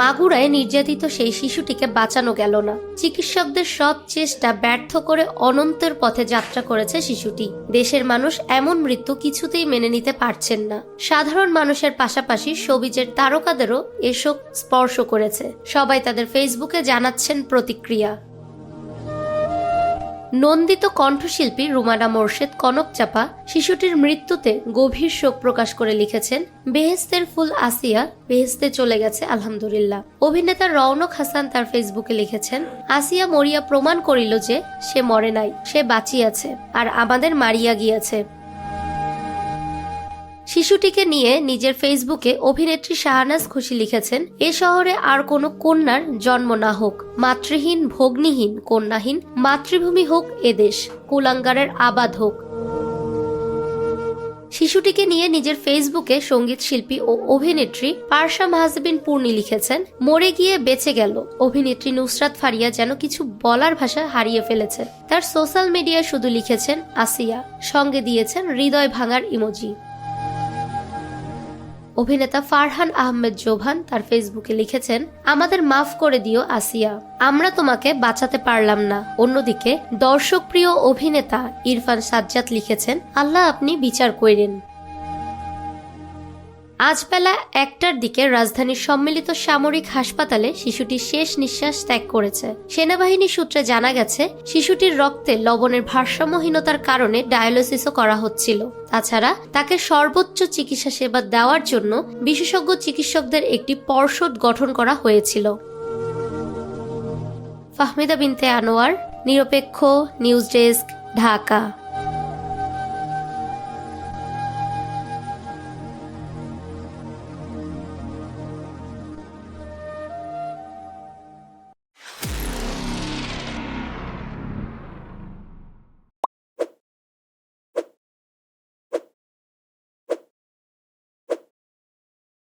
মাগুরায় নির্যাতিত সেই শিশুটিকে বাঁচানো গেল না। চিকিৎসকদের সব চেষ্টা ব্যর্থ করে অনন্তের পথে যাত্রা করেছে শিশুটি। দেশের মানুষ এমন মৃত্যু কিছুতেই মেনে নিতে পারছেন না। সাধারণ মানুষের পাশাপাশি সবিজের তারকাদেরও এসব স্পর্শ করেছে। সবাই তাদের ফেসবুকে জানাচ্ছেন প্রতিক্রিয়া। নন্দিত কণ্ঠশিল্পী রুমানা মোর্শেদ কনক চাপা শিশুটির মৃত্যুতে গভীর শোক প্রকাশ করে লিখেছেন, বেহেস্তের ফুল আসিয়া বেহেস্তে চলে গেছে, আলহামদুলিল্লাহ। অভিনেতা রওনক হাসান তার ফেসবুকে লিখেছেন, আসিয়া মরিয়া প্রমাণ করিল যে সে মরে নাই, সে বাঁচিয়াছে, আর আমাদের মারিয়া গিয়াছে। শিশুটিকে নিয়ে নিজের ফেসবুকে অভিনেত্রী শাহনাজ খুশি লিখেছেন, এ শহরে আর কোনো কন্যার জন্ম না হোক। মাতৃহীন, ভগ্নিহীন, কন্যাহীন, মাতৃভূমি হোক এদেশ কুলাঙ্গারের আবাদ হোক। শিশুটিকে নিয়ে নিজের ফেসবুকে সংগীত শিল্পী ও অভিনেত্রী পারশা মাহাজবিন পূর্ণি লিখেছেন, মরে গিয়ে বেঁচে গেল। অভিনেত্রী নুসরাত ফারিয়া যেন কিছু বলার ভাষা হারিয়ে ফেলেছে। তার সোশ্যাল মিডিয়ায় শুধু লিখেছেন, আসিয়া। সঙ্গে দিয়েছেন, হৃদয় ভাঙার ইমোজি। অভিনেতা ফারহান আহমেদ জোভান তার ফেসবুকে লিখেছেন, আমাদের মাফ করে দিও আসিয়া, আমরা তোমাকে বাঁচাতে পারলাম না। অন্যদিকে দর্শকপ্রিয় অভিনেতা ইরফান সাজ্জাদ লিখেছেন, আল্লাহ আপনি বিচার কইরেন। আজ বেলা একটার দিকে রাজধানীর সম্মিলিত সামরিক হাসপাতালে শিশুটি শেষ নিঃশ্বাস ত্যাগ করেছে। সেনাবাহিনী সূত্রে জানা গেছে, শিশুটির রক্তে লবণের ভারসাম্যহীনতার কারণে ডায়ালিসিসও করা হচ্ছিল। তাছাড়া তাকে সর্বোচ্চ চিকিৎসা সেবা দেওয়ার জন্য বিশেষজ্ঞ চিকিৎসকদের একটি পর্ষদ গঠন করা হয়েছিল। ফাহমিদা বিনতে আনোয়ার, নিরপেক্ষ, নিউজ ডেস্ক, ঢাকা।